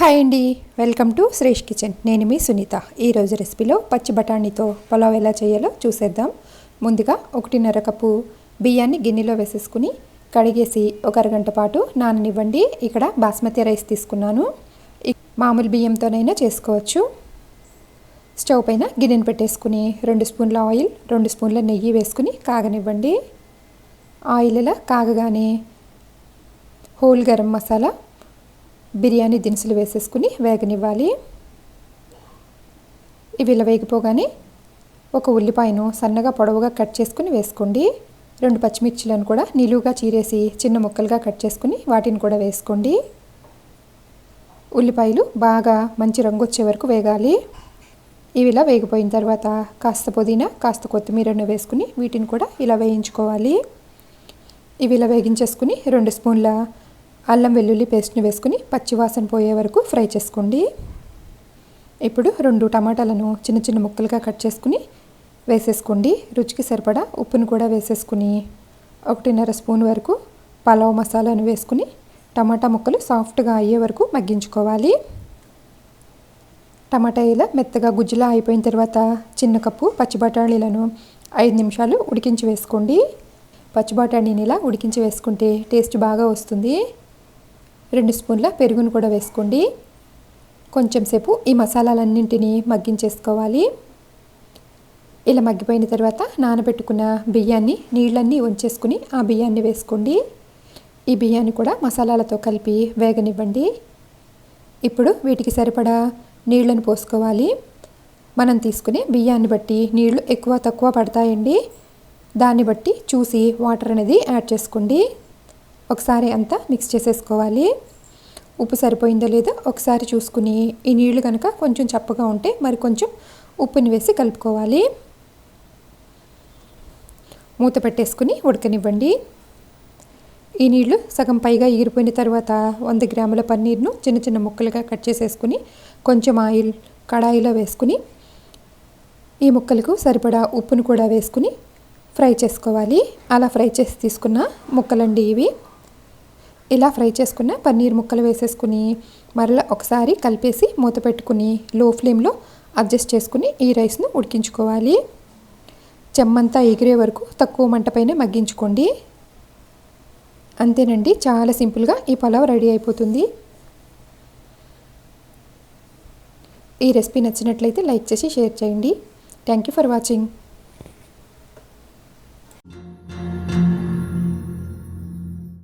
Hi అండి welcome to Shresh kitchen. నేను మీ సునీత. ఈరోజు రెసిపీలో పచ్చి బఠానీతో పులావ్ ఎలా చేయాలో చూసేద్దాం. ముందుగా ఒకటిన్నర కప్పు బియ్యాన్ని గిన్నెలో వేసేసుకుని కడిగేసి ఒక అరగంట పాటు నాననివ్వండి. ఇక్కడ బాస్మతి రైస్ తీసుకున్నాను. మామూలు బియ్యంతోనైనా చేసుకోవచ్చు. స్టవ్ పైన గిన్నెను పెట్టేసుకుని రెండు స్పూన్ల ఆయిల్ రెండు స్పూన్ల నెయ్యి వేసుకుని కాగనివ్వండి. ఆయిల్ ఇలా కాగగానే హోల్ గరం మసాలా బిర్యానీ దినుసులు వేసేసుకుని వేగనివ్వాలి. ఇవి ఇలా వేగిపోగానే ఒక ఉల్లిపాయను సన్నగా పొడవుగా కట్ చేసుకుని వేసుకోండి. రెండు పచ్చిమిర్చిలను కూడా నిలువుగా చీరేసి చిన్న ముక్కలుగా కట్ చేసుకుని వాటిని కూడా వేసుకోండి. ఉల్లిపాయలు బాగా మంచి రంగు వచ్చే వరకు వేగాలి. ఇవి ఇలా వేగిపోయిన తర్వాత కాస్త పుదీనా కాస్త కొత్తిమీరను వేసుకుని వీటిని కూడా ఇలా వేయించుకోవాలి. ఇవి ఇలా వేగించేసుకుని రెండు స్పూన్ల అల్లం వెల్లుల్లి పేస్ట్ని వేసుకుని పచ్చివాసన పోయే వరకు ఫ్రై చేసుకోండి. ఇప్పుడు రెండు టమాటాలను చిన్న చిన్న ముక్కలుగా కట్ చేసుకుని వేసేసుకోండి. రుచికి సరిపడా ఉప్పును కూడా వేసేసుకుని ఒకటిన్నర స్పూన్ వరకు పలావ్ మసాలాను వేసుకుని టమాటా ముక్కలు సాఫ్ట్గా అయ్యే వరకు మగ్గించుకోవాలి. టమాటా ఇలా మెత్తగా గుజ్జులా అయిపోయిన తర్వాత చిన్న కప్పు పచ్చి బఠానీలను ఐదు నిమిషాలు ఉడికించి వేసుకోండి. పచ్చి బఠానీని ఇలా ఉడికించి వేసుకుంటే టేస్ట్ బాగా వస్తుంది. రెండు స్పూన్ల పెరుగును కూడా వేసుకోండి. కొంచెం సేపు ఈ మసాలాలన్నింటినీ మగ్గించేసుకోవాలి. ఇలా మగ్గిపోయిన తర్వాత నానబెట్టుకున్న బియ్యాన్ని నీళ్ళన్నీ ఉంచేసుకుని ఆ బియ్యాన్ని వేసుకోండి. ఈ బియ్యాన్ని కూడా మసాలాలతో కలిపి వేగనివ్వండి. ఇప్పుడు వీటికి సరిపడా నీళ్ళను పోసుకోవాలి. మనం తీసుకునే బియ్యాన్ని బట్టి నీళ్ళు ఎక్కువ తక్కువ పడతాయండి. దాన్ని బట్టి చూసి వాటర్ అనేది యాడ్ చేసుకోండి. ఒకసారి అంతా మిక్స్ చేసేసుకోవాలి. ఉప్పు సరిపోయిందో లేదో ఒకసారి చూసుకుని ఈ నీళ్ళు కనుక కొంచెం చప్పగా ఉంటే మరి కొంచెం ఉప్పుని వేసి కలుపుకోవాలి. మూత పెట్టేసుకుని ఉడకనివ్వండి. ఈ నీళ్ళు సగం పైగా ఎగిరిపోయిన తర్వాత వంద గ్రాముల పన్నీర్ను చిన్న చిన్న ముక్కలుగా కట్ చేసేసుకుని కొంచెం ఆయిల్ కడాయిలో వేసుకుని ఈ ముక్కలకు సరిపడా ఉప్పును కూడా వేసుకుని ఫ్రై చేసుకోవాలి. అలా ఫ్రై చేసి తీసుకున్న ముక్కలండి ఇవి. ఇలా ఫ్రై చేసుకున్న పన్నీర్ ముక్కలు వేసేసుకుని మరలా ఒకసారి కలిపేసి మూత పెట్టుకుని లో ఫ్లేమ్లో అడ్జస్ట్ చేసుకుని ఈ రైస్ను ఉడికించుకోవాలి. చెమ్మంతా ఎగిరే వరకు తక్కువ మంట పైన మగ్గించుకోండి. అంతేనండి చాలా సింపుల్గా ఈ పలావ్ రెడీ అయిపోతుంది. ఈ రెసిపీ నచ్చినట్లయితే లైక్ చేసి షేర్ చేయండి. Thank you for watching.